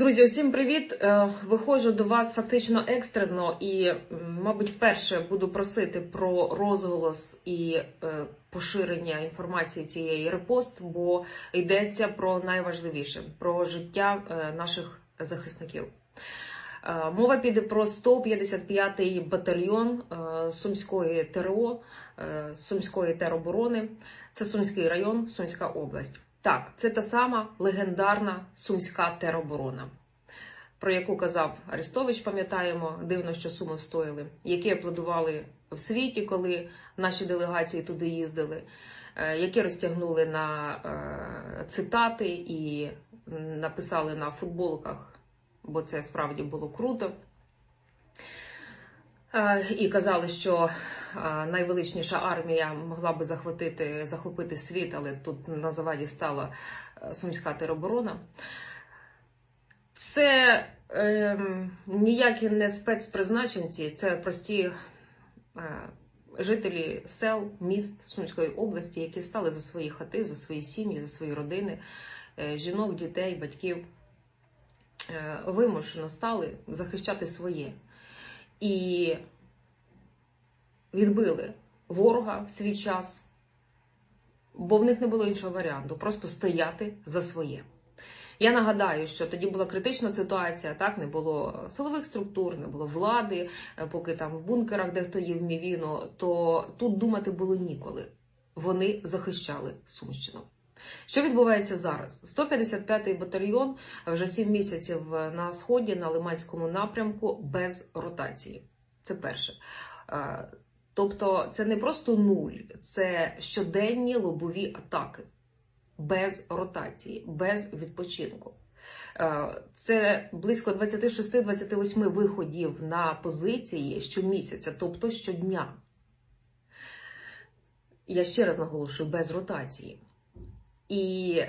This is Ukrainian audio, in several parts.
Друзі, усім привіт! Е, Виходжу до вас фактично екстрено і, мабуть, вперше буду просити про розголос і е, поширення інформації цієї репост, бо йдеться про найважливіше про життя е, наших захисників. Мова піде про 155-й батальйон Сумської ТРО, Сумської тероборони. Це Сумський район, Сумська область. Так, це та сама легендарна Сумська тероборона, про яку казав Арестович, пам'ятаємо, дивно, що суми встояли, які аплодували в світі, коли наші делегації туди їздили, е, які розтягнули на е, цитати і написали на футболках, бо це справді було круто. Е, І казали, що е, найвеличніша армія могла би захватити, захопити світ, але тут на заваді стала е, сумська тероборона. Це ем, ніякі не спецпризначенці, це прості е, жителі сел, міст Сумської області, які стали за свої хати, за свої сім'ї, за свої родини, е, жінок, дітей, батьків. Е, вимушено стали захищати своє. І відбили ворога в свій час, бо в них не було іншого варіанту просто стояти за своє. Я нагадаю, що тоді була критична ситуація, так не було силових структур, не було влади, е, поки там в бункерах дехто їв мівіну, то тут думати було ніколи. Вони захищали Сумщину. Що відбувається зараз? 155-й батальйон вже 7 місяців на сході на Лиманському напрямку без ротації. Це перше. Е, Тобто, це не просто нуль, це щоденні лобові атаки без ротації, без відпочинку. Е, Це близько 26-28 виходів на позиції щомісяця, тобто щодня. Я ще раз наголошую, без ротації. І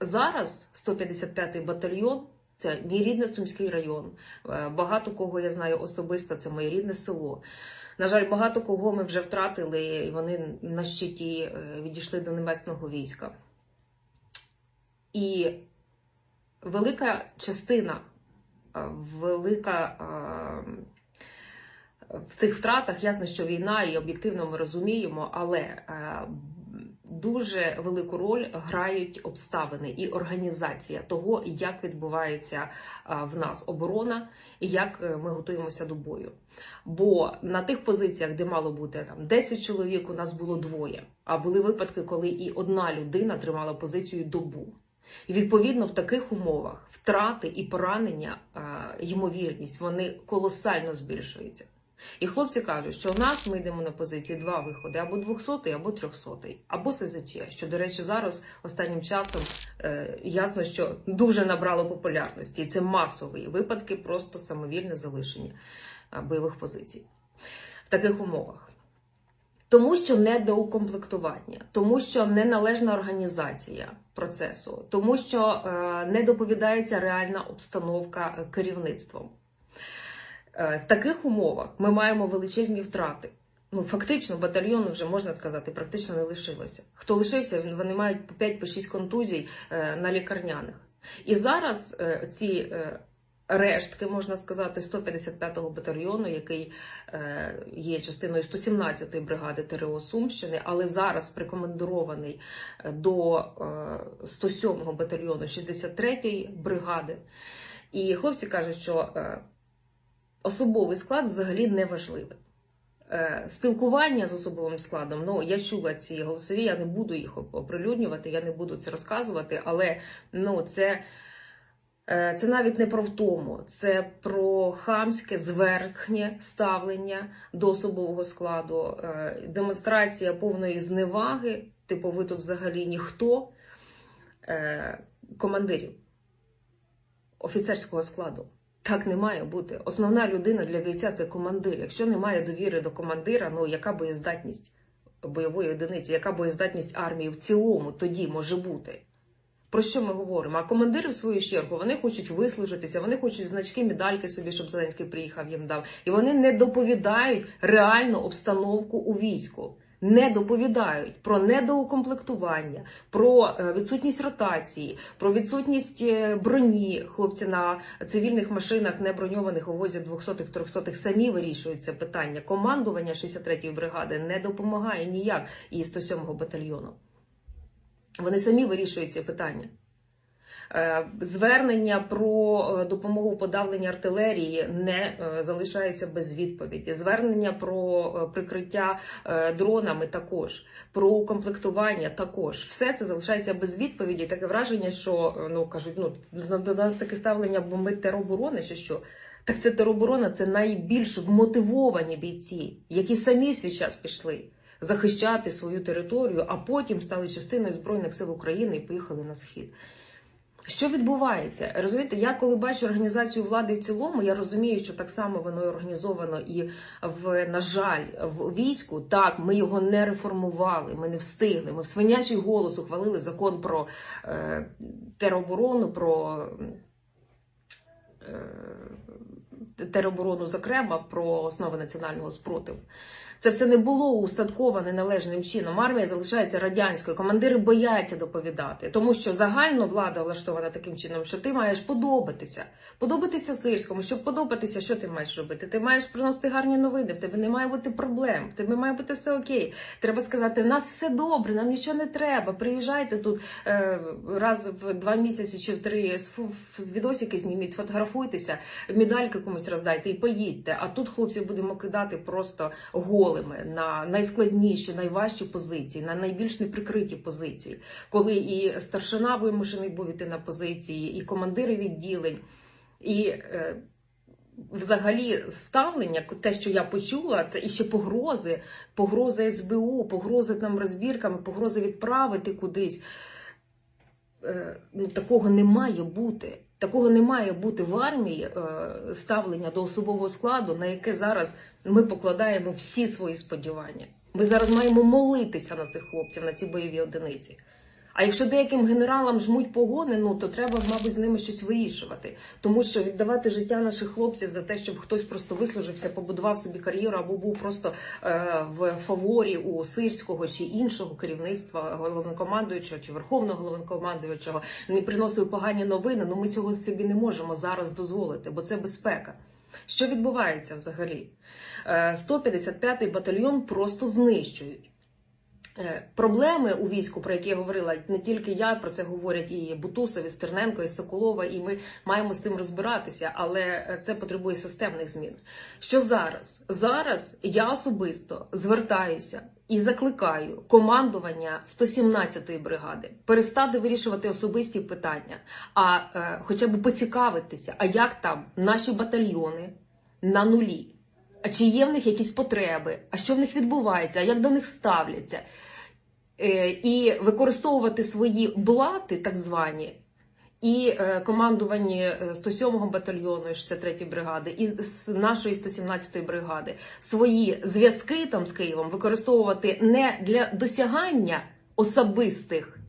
зараз 155-й батальйон це мій рідний Сумський район. Е, Багато кого я знаю особисто, це моє рідне село. На жаль, багато кого ми вже втратили, і вони на щиті е, відійшли до небесного війська. І велика частина, е, велика в цих втратах, ясно, що війна, і об'єктивно ми розуміємо, але дуже велику роль грають обставини і організація того, як відбувається в нас оборона і як е, ми готуємося до бою. Бо на тих позиціях, де мало бути там 10 чоловік, у нас було двоє. А були випадки, коли і одна людина тримала позицію добу. І відповідно в таких умовах втрати і поранення, ймовірність, вони колосально збільшуються. І хлопці кажуть, що у нас ми йдемо на позиції два виходи: або 200, або 300, або СЗЧ. Що, до речі, зараз останнім часом е, ясно, що дуже набрало популярності, і це масові випадки, просто самовільне залишення е, бойових позицій в таких умовах. Тому що недоукомплектування, тому що неналежна організація процесу, тому що е, не доповідається реальна обстановка е, керівництвом. Е, в таких умовах ми маємо величезні втрати. Ну, фактично, батальйону вже можна сказати, практично не лишилося. Хто лишився, вони мають по 5-6 контузій е, на лікарняних. І зараз е, ці рештки, можна сказати, 155-го батальйону, який є частиною 117-ї бригади ТРО Сумщини, але зараз прикомандирований е, до е, 107-го батальйону 63-ї бригади. І хлопці кажуть, що особовий склад взагалі не важливий. Е, Спілкування з особовим складом, ну я чула ці голосові, я не буду їх оприлюднювати, я не буду це розказувати, але ну це, е, це навіть не про втому, це про хамське зверхнє ставлення до особового складу, е, демонстрація повної зневаги, типу, ви тут взагалі ніхто, командирів офіцерського складу. Так не має бути. Основна людина для бійця це командир. Якщо немає довіри до командира, ну яка боєздатність бойової одиниці, яка боєздатність армії в цілому тоді може бути? Про що ми говоримо? А командири, в свою чергу, вони хочуть вислужитися, вони хочуть значки, медальки собі, щоб Зеленський приїхав їм дав. І вони не доповідають реальну обстановку у війську. Не доповідають про недоукомплектування, про е, відсутність ротації, про відсутність е, броні. Хлопці на цивільних машинах не броньованих возі 200-х, 300-х самі вирішують це питання. Командування 63-ї бригади не допомагає ніяк і 107-го батальйону. Вони самі вирішують ці питання. Е, Звернення про е, допомогу в подавленні артилерії не е, залишаються без відповіді. Звернення про прикриття дронами також, про укомплектування також. Все це залишається без відповіді. Таке враження, що ну кажуть, ну до нас таке ставлення бомбить тероборони, чи що. Так це тероборона, це найбільш вмотивовані бійці, які самі свій час пішли захищати свою територію, а потім стали частиною Збройних сил України і поїхали на схід. Що відбувається? Розумієте, я коли бачу організацію влади в цілому, я розумію, що так само воно організовано і в на жаль в війську. Так, ми його не реформували, ми не встигли. Ми в свинячий голос ухвалили закон про е, тероборону, про е, тероборону, зокрема, про основи національного спротиву. Це все не було устатковане належним чином. Армія залишається радянською. Командири бояться доповідати, тому що загально влада влаштована таким чином, що ти маєш подобатися, подобатися сирському. Щоб подобатися, що ти маєш робити? Ти маєш приносити гарні новини. В тебе не має бути проблем. В тебе має бути все окей. Треба сказати, нас все добре, нам нічого не треба. Приїжджайте тут е, раз в два місяці чи в три з, відосики зніміть, сфотографуйтеся, медальки комусь роздайте і поїдьте. А тут хлопці будемо кидати просто голими на найскладніші, найважчі позиції, на найбільш неприкриті позиції, коли і старшина вимушений був іти на позиції, і командири відділень, і е, взагалі ставлення, те, що я почула, це і ще погрози, погрози СБУ, погрози там розбірками, погрози відправити кудись. Е, ну, такого не має бути. Такого не має бути в армії е, ставлення до особового складу, на яке зараз ми покладаємо всі свої сподівання. Ми зараз маємо молитися на цих хлопців, на ці бойові одиниці. А якщо деяким генералам жмуть погони, ну то треба, мабуть, з ними щось вирішувати. Тому що віддавати життя наших хлопців за те, щоб хтось просто вислужився, побудував собі кар'єру або був просто е, в фаворі у сирського чи іншого керівництва головнокомандуючого чи верховного головнокомандуючого, не приносив погані новини. Ну ми цього собі не можемо зараз дозволити, бо це безпека. Що відбувається взагалі? Е, 155-й батальйон просто знищують. Е, Проблеми у війську, про які я говорила, не тільки я про це говорять і Бутусов, і Стерненко, і Соколова, і ми маємо з цим розбиратися, але е, це потребує системних змін. Що зараз? Зараз я особисто звертаюся і закликаю командування 117-ї бригади перестати вирішувати особисті питання, а е, хоча б поцікавитися, а як там наші батальйони на нулі. А чи є в них якісь потреби, а що в них відбувається, а як до них ставляться? Е, і використовувати свої блати, так звані, і е, командувані е, 107-го батальйону і 63-ї бригади, і з нашої 117-ї бригади. Свої зв'язки там з Києвом використовувати не для досягання особистих е,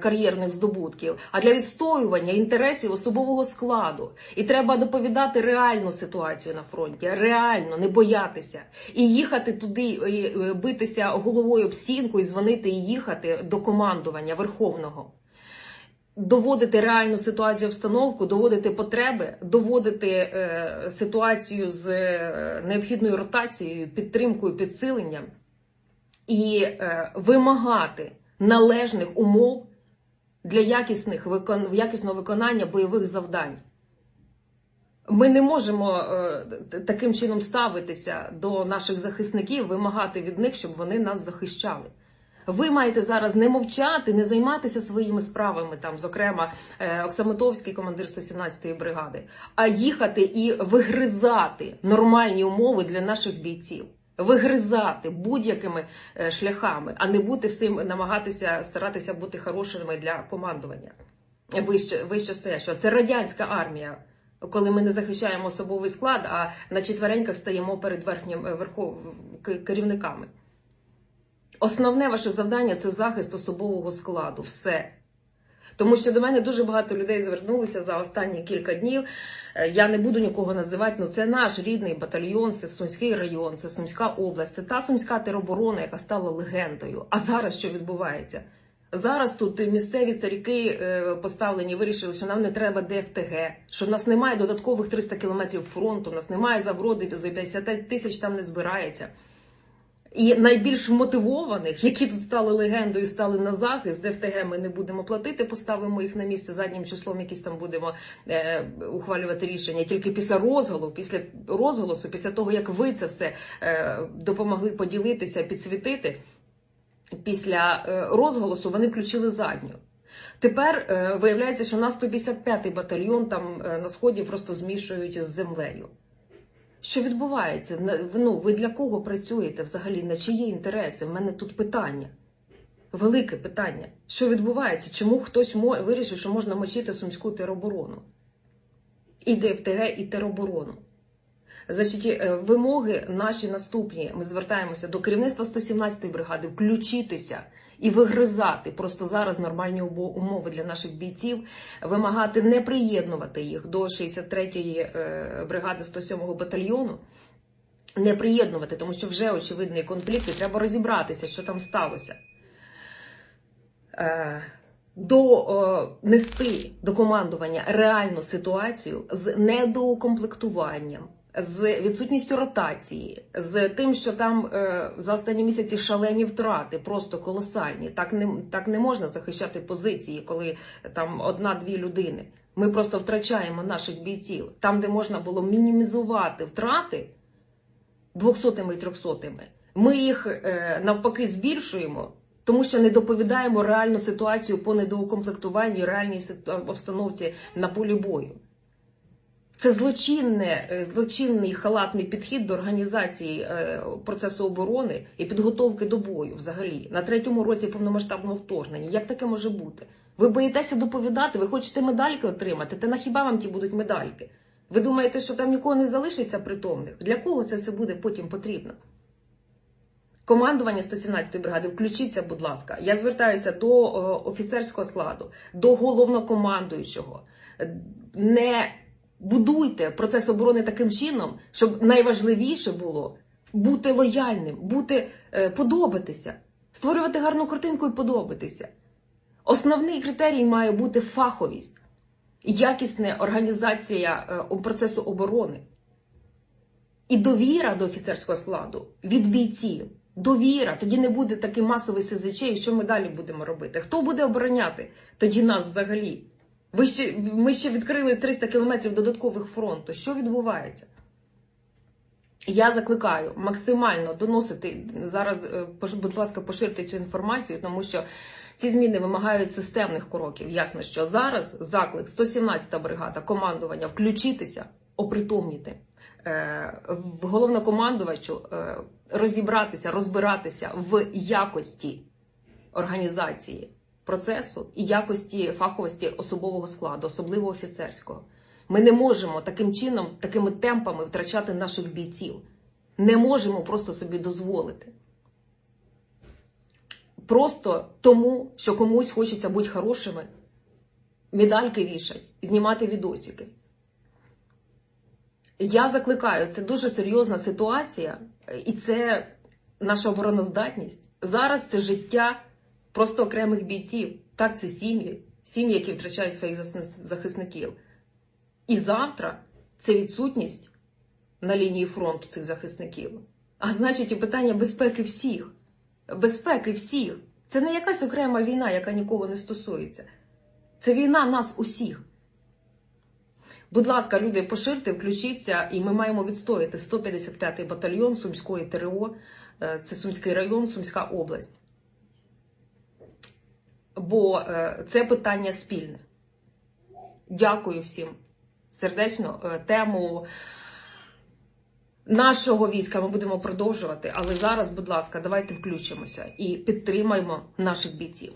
кар'єрних здобутків, а для відстоювання інтересів особового складу. І треба доповідати реальну ситуацію на фронті, реально не боятися і їхати туди, і е, битися головою об стінку і дзвонити і їхати до командування верховного. Доводити реальну ситуацію, обстановку, доводити потреби, доводити е, ситуацію з е, необхідною ротацією, підтримкою, підсиленням і е, вимагати належних умов для якісних якісного виконання бойових завдань. Ми не можемо е, таким чином ставитися до наших захисників, вимагати від них, щоб вони нас захищали. Ви маєте зараз не мовчати, не займатися своїми справами, там, зокрема, е, Оксамитовський командир 117-ї бригади, а їхати і вигризати нормальні умови для наших бійців. Вигризати будь-якими е, шляхами, а не бути всім намагатися старатися бути хорошими для командування. Вище, вище стоячого. Це радянська армія, коли ми не захищаємо особовий склад, а на четвереньках стаємо перед верхнім е, верхов керівниками. Основне ваше завдання це захист особового складу. Все. Тому що до мене дуже багато людей звернулися за останні кілька днів. Е, Я не буду нікого називати, але це наш рідний батальйон, це Сумський район, це Сумська область, це та сумська тероборона, яка стала легендою. А зараз що відбувається? Зараз тут місцеві царіки е, поставлені, вирішили, що нам не треба ДФТГ, що в нас немає додаткових 300 кілометрів фронту, у нас немає загроди, за 50 тисяч там не збирається. І найбільш мотивованих, які тут стали легендою, стали на захист, ДФТГ ми не будемо платити, поставимо їх на місце заднім числом, якісь там будемо е, ухвалювати рішення. Тільки після розголу, після розголосу, після того як ви це все е, допомогли поділитися, підсвітити. Після е, розголосу вони включили задню. Тепер е, виявляється, що у нас 155-й батальйон там е, на сході просто змішують з землею. Що відбувається? Ну, ви для кого працюєте взагалі? На чиї інтереси? В мене тут питання. Велике питання. Що відбувається? Чому хтось вирішив, що можна мочити сумську тероборону? І ДФТГ, і тероборону. Значить, е, вимоги наші наступні. Ми звертаємося до керівництва 117-ї бригади включитися і вигризати просто зараз нормальні умови для наших бійців, вимагати не приєднувати їх до 63-ї е, бригади 107-го батальйону. Не приєднувати, тому що вже очевидний конфлікт, і треба розібратися, що там сталося. Е, до е, нести до командування реальну ситуацію з недоукомплектуванням, з відсутністю ротації, з тим, що там е, за останні місяці шалені втрати, просто колосальні. Так не так не можна захищати позиції, коли там одна-дві людини. Ми просто втрачаємо наших бійців там, де можна було мінімізувати втрати двохсотими і трьохсотими. Ми їх е, навпаки збільшуємо. Тому що не доповідаємо реальну ситуацію по недоукомплектуванню, реальній обстановці на полі бою. Це злочинне, е, злочинний халатний підхід до організації е, процесу оборони і підготовки до бою взагалі на третьому році повномасштабного вторгнення. Як таке може бути? Ви боїтеся доповідати, ви хочете медальки отримати, та хіба вам ті будуть медальки? Ви думаєте, що там нікого не залишиться притомних? Для кого це все буде потім потрібно? Командування 117-ї бригади, включіться, будь ласка. Я звертаюся до е, офіцерського складу, до головнокомандуючого. Не будуйте процес оборони таким чином, щоб найважливіше було бути лояльним, бути е, подобатися, створювати гарну картинку і подобатися. Основний критерій має бути фаховість, якісна організація е, процесу оборони. І довіра до офіцерського складу від бійців. Довіра, тоді не буде такий масовий СЗЧ, і що ми далі будемо робити? Хто буде обороняти тоді нас взагалі? Ви ще, ми ще відкрили 300 кілометрів додаткових фронту. Що відбувається? Я закликаю максимально доносити зараз, е, будь ласка, поширте цю інформацію, тому що ці зміни вимагають системних кроків. Ясно, що зараз заклик 117-та бригада командування включитися, опритомніти е, головнокомандувачу е, розібратися, розбиратися в якості організації процесу і якості фаховості особового складу, особливо офіцерського. Ми не можемо таким чином, такими темпами втрачати наших бійців. Не можемо просто собі дозволити. Просто тому, що комусь хочеться бути хорошими, медальки вішать, знімати відосики. Я закликаю, це дуже серйозна ситуація, і це наша обороноздатність. Зараз це життя просто окремих бійців. Так, це сім'ї, сім'ї, які втрачають своїх захисників. І завтра це відсутність на лінії фронту цих захисників. А значить, і питання безпеки всіх. Безпеки всіх. Це не якась окрема війна, яка нікого не стосується. Це війна нас усіх. Будь ласка, люди, поширте, включіться, і ми маємо відстояти 155-й батальйон Сумської ТРО, е, це Сумський район, Сумська область. Бо е, це питання спільне. Дякую всім сердечно. Е, Тему нашого війська ми будемо продовжувати, але зараз, будь ласка, давайте включимося і підтримаємо наших бійців.